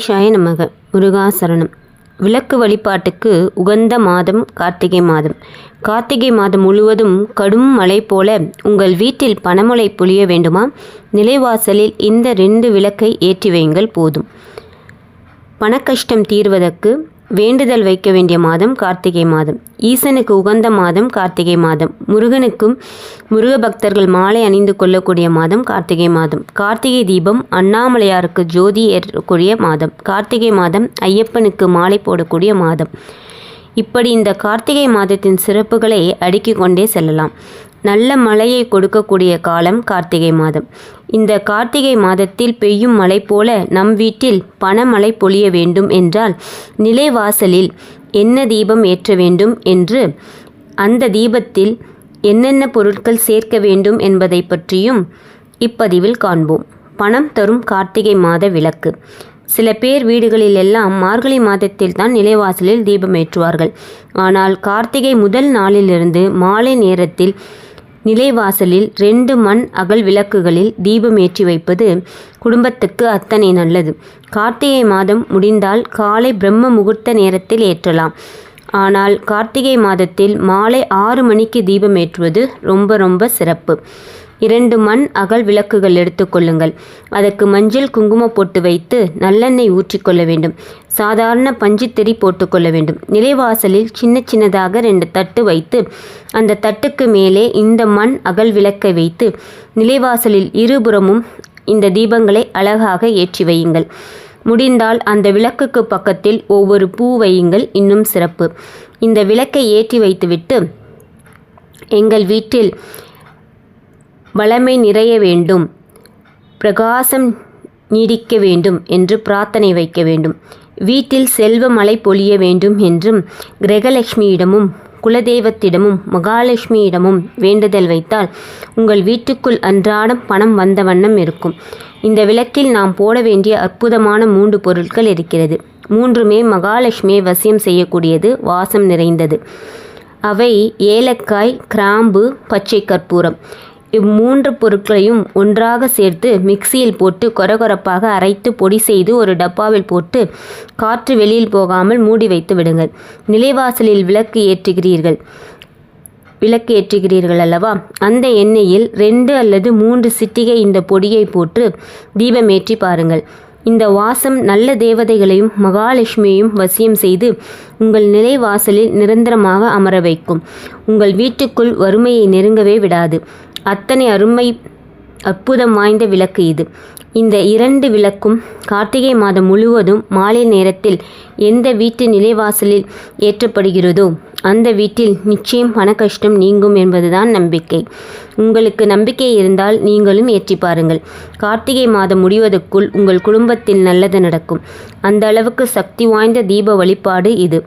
ஷாய நமக. முருகாசரணம். விளக்கு வழிபாட்டுக்கு உகந்த மாதம் கார்த்திகை மாதம். கார்த்திகை மாதம் முழுவதும் கடும் மழை போல உங்கள் வீட்டில் பணமழை பொழிய வேண்டுமா? நிலைவாசலில் இந்த ரெண்டு விளக்கை ஏற்றி வையுங்கள் போதும். பணக்கஷ்டம் தீர்வதற்கு வேண்டுதல் வைக்க வேண்டிய மாதம் கார்த்திகை மாதம். ஈசனுக்கு உகந்த மாதம் கார்த்திகை மாதம். முருகனுக்கும் முருக பக்தர்கள் மாலை அணிந்து கொள்ளக்கூடிய மாதம் கார்த்திகை மாதம். கார்த்திகை தீபம் அண்ணாமலையாருக்கு ஜோதி ஏற்கக்கூடிய மாதம். கார்த்திகை மாதம் ஐயப்பனுக்கு மாலை போடக்கூடிய மாதம். இப்படி இந்த கார்த்திகை மாதத்தின் சிறப்புகளை அடுக்கிக் கொண்டே செல்லலாம். நல்ல மழையை கொடுக்கக்கூடிய காலம் கார்த்திகை மாதம். இந்த கார்த்திகை மாதத்தில் பெய்யும் மழை போல நம் வீட்டில் பணமழை பொழிய வேண்டும் என்றால் நிலைவாசலில் என்ன தீபம் ஏற்ற வேண்டும் என்று அந்த தீபத்தில் என்னென்ன பொருட்கள் சேர்க்க வேண்டும் என்பதை பற்றியும் இப்பதிவில் காண்போம். பணம் தரும் கார்த்திகை மாத விளக்கு. சில பேர் வீடுகளில் எல்லாம் மார்கழி மாதத்தில் தான் நிலைவாசலில் தீபம் ஏற்றுவார்கள். ஆனால் கார்த்திகை முதல் நாளிலிருந்து மாலை நேரத்தில் நிலைவாசலில் ரெண்டு மண் அகல் விளக்குகளில் தீபம் ஏற்றி வைப்பது குடும்பத்துக்கு அத்தனை நல்லது. கார்த்திகை மாதம் முடிந்தால் காலை பிரம்ம முகூர்த்த நேரத்தில் ஏற்றலாம். ஆனால் கார்த்திகை மாதத்தில் மாலை ஆறு மணிக்கு தீபம் ஏற்றுவது ரொம்ப ரொம்ப சிறப்பு. இரண்டு மண் அகல் விளக்குகள் எடுத்துக்கொள்ளுங்கள் அதற்கு மஞ்சள் குங்குமம் போட்டு வைத்து நல்லெண்ணெய் ஊற்றிக்கொள்ள வேண்டும். சாதாரண பஞ்சுத்திரி போட்டுக்கொள்ள வேண்டும். நிலைவாசலில் சின்ன சின்னதாக ரெண்டு தட்டு வைத்து அந்த தட்டுக்கு மேலே இந்த மண் அகல் விளக்கை வைத்து நிலைவாசலில் இருபுறமும் இந்த தீபங்களை அழகாக ஏற்றி வையுங்கள். முடிந்தால் அந்த விளக்குக்கு பக்கத்தில் ஒவ்வொரு பூ வையுங்கள். இன்னும் சிறப்பு. இந்த விளக்கை ஏற்றி வைத்துவிட்டு எங்கள் வீட்டில் வளமை நிறைய வேண்டும். பிரகாசம் நீடிக்க வேண்டும் என்று பிரார்த்தனை வைக்க வேண்டும். வீட்டில் செல்வ மழை பொழிய வேண்டும் என்றும் கிரகலட்சுமியிடமும் குலதெய்வத்திடமும் மகாலட்சுமியிடமும் வேண்டுதல் வைத்தால் உங்கள் வீட்டுக்குள் அன்றாடம் பணம் வந்த வண்ணம் இருக்கும். இந்த விளக்கில் நாம் போட வேண்டிய அற்புதமான மூன்று பொருட்கள் இருக்கிறது. மூன்றுமே மகாலட்சுமியை வசியம் செய்யக்கூடியது வாசம் நிறைந்தது. அவை ஏலக்காய் கிராம்பு பச்சை கற்பூரம். இம்மூன்று பொருட்களையும் ஒன்றாக சேர்த்து மிக்சியில் போட்டு கொரகொரப்பாக அரைத்து பொடி செய்து ஒரு டப்பாவில் போட்டு காற்று வெளியில் போகாமல் மூடி வைத்து விடுங்கள். நிலைவாசலில் விளக்கு ஏற்றுகிறீர்கள். விளக்கு ஏற்றுகிறீர்கள் அல்லவா? அந்த எண்ணெயில் ரெண்டு அல்லது மூன்று சிட்டிகை இந்த பொடியை போட்டு தீபமேற்றி பாருங்கள். இந்த வாசம் நல்ல தேவதைகளையும் மகாலட்சுமியையும் வசியம் செய்து உங்கள் நிலைவாசலில் நிரந்தரமாக அமர வைக்கும். உங்கள் வீட்டுக்குள் வறுமையை நெருங்கவே விடாது. அத்தனை அருமை அற்புதம் வாய்ந்த விளக்கு இது. இந்த இரண்டு விளக்கும் கார்த்திகை மாதம் முழுவதும் மாலை நேரத்தில் எந்த வீட்டு நிலைவாசலில் ஏற்றப்படுகிறதோ அந்த வீட்டில் நிச்சயம் பண கஷ்டம் நீங்கும் என்பதுதான் நம்பிக்கை. உங்களுக்கு நம்பிக்கை இருந்தால் நீங்களும் ஏற்றி பாருங்கள். கார்த்திகை மாதம் முடிவதற்குள் உங்கள் குடும்பத்தில் நல்லது நடக்கும். அந்த அளவுக்கு சக்தி வாய்ந்த தீப வழிபாடு இது.